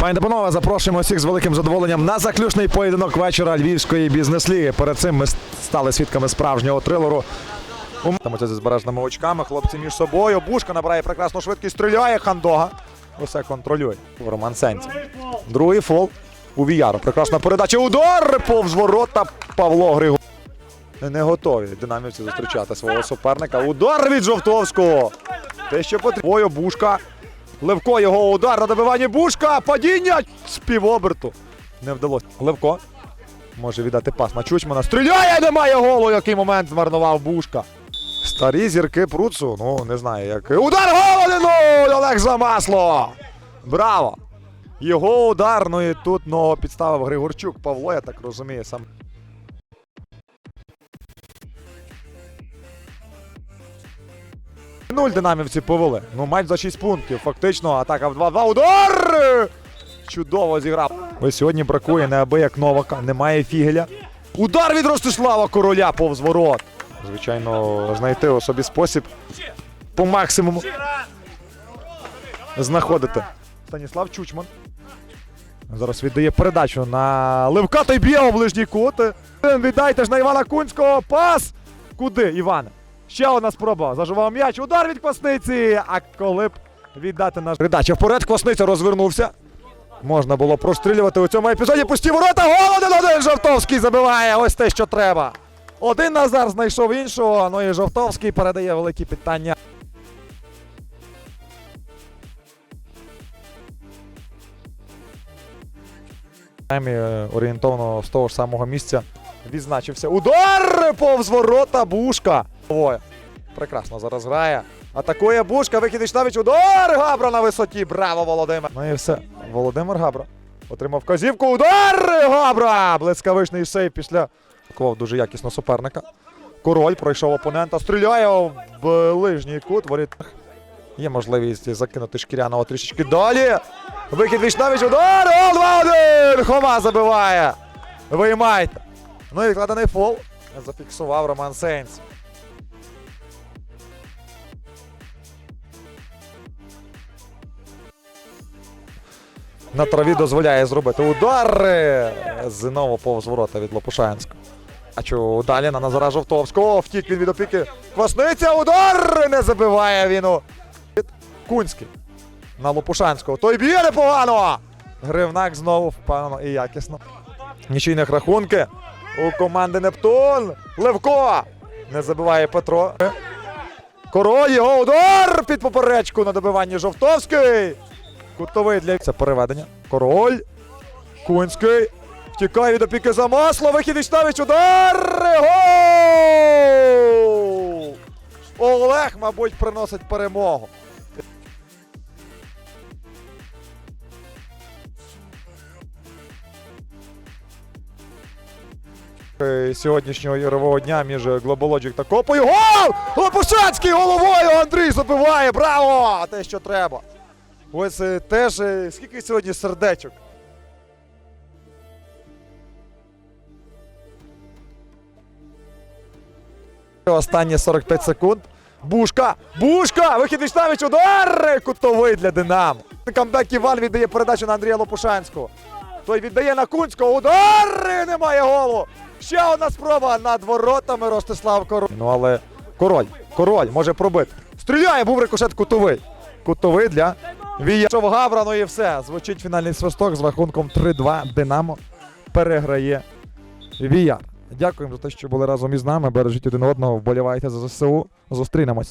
Пані та запрошуємо всіх з великим задоволенням на заключний поєдинок вечора Львівської бізнес-ліги. Перед цим ми стали свідками справжнього трилеру. Там зі збережними очками, хлопці між собою. Бушка набирає прекрасну швидкість, стріляє Хандога. Усе контролює. Роман Сенці. Другий фол у Віяру. Прекрасна передача. Удар повз ворота Павло Григор. Не готові динамівці зустрічати свого суперника. Удар від Жовтовського. Те, що потрібно. Бушка. Левко його удар на добиванні Бушка. Падіння з півоберту. Не вдалося. Левко може віддати пас на Чучмана. Стріляє, немає голу. Який момент змарнував Бушка. Старі зірки Пруцу. Ну, не знаю, як. Удар голу! Олег Замасло! Браво! Його удар, ну і тут ногу підставив Григорчук Павло, я так розумію, сам. Нуль динамівці повели. Ну, матч за 6 пунктів. Фактично, атака в 2-2. Удар! Чудово зіграв. Ось сьогодні бракує неабияк Новака, немає фігеля. Удар від Ростислава Короля повз ворот. Звичайно, знайти у собі спосіб по максимуму знаходити. Станіслав Чучман. Зараз віддає передачу на Левка той б'є у ближній кут. Віддайте ж на Івана Кунського. Пас! Куди, Іване? Ще одна спроба. Заживав м'яч. Удар від Квасниці. А коли б віддати наш. Передача вперед. Квасниця розвернувся. Можна було прострілювати у цьому епізоді. Пусті ворота. Гол один один Жовтовський забиває. Ось те, що треба. Один Назар знайшов іншого. Ну і Жовтовський передає великі питання. Е, орієнтовно з того ж самого місця відзначився. Удар повз ворота Бушка. Ой, Прекрасно зараз грає. Атакує Бушка, вихід Іштавіч. Удар! Габра на висоті. Браво, Володимир. Ну і все. Володимир Габра. Отримав вказівку. Удар! Габра! Блискавичний сейв після. Атакував дуже якісно суперника. Король пройшов опонента. Стріляє в ближній кут. Воріт. Є можливість закинути шкіряного трішечки далі. Вихід Вічнавіч, удар! Гол 2-1! Хома забиває. Виймайте. Ну і відкладений фол. Зафіксував Роман Сейнс. На траві дозволяє зробити удари. Знову повз ворота від Лопушанського. А чого далі на Назара Жовтовського. Втік він від опіки. Квасниця. Удар! Не забиває він. Кунський. На Лопушанського. Той б'є непогано. Гривнак знову впевнено і якісно. Нічийних рахунки. У команди Нептун. Левко. Не забиває Петро. Король його удар під поперечку на добиванні Жовтовський. Кутовий для це переведення. Король. Кунський. Втікає від опіки за масло. Вихід Іштавіч. Удар! Гол! Олег, мабуть, приносить перемогу. Сьогоднішнього ігрового дня між Глоболоджик та Копою. Гол! Лопушанський головою Андрій забиває! Браво! Те, що треба. Ось е, теж е, скільки сьогодні сердечок. Останні 45 секунд. Бушка! Бушка! Вихід Вічнавіч, удар! Кутовий для Динамо. Камбек Іван віддає передачу на Андрія Лопушанського. Той віддає на Кунського. Удар! Немає голу! Ще одна спроба над воротами Ростислав Король. Ну але король, король може пробити. Стріляє, був рикошет кутовий. Кутовий для Вія. Гавра, ну і все. Звучить фінальний свисток з рахунком 3-2. Динамо переграє Віяр. Дякуємо за те, що були разом із нами. Бережіть один одного, вболівайте за ЗСУ. Зустрінемось.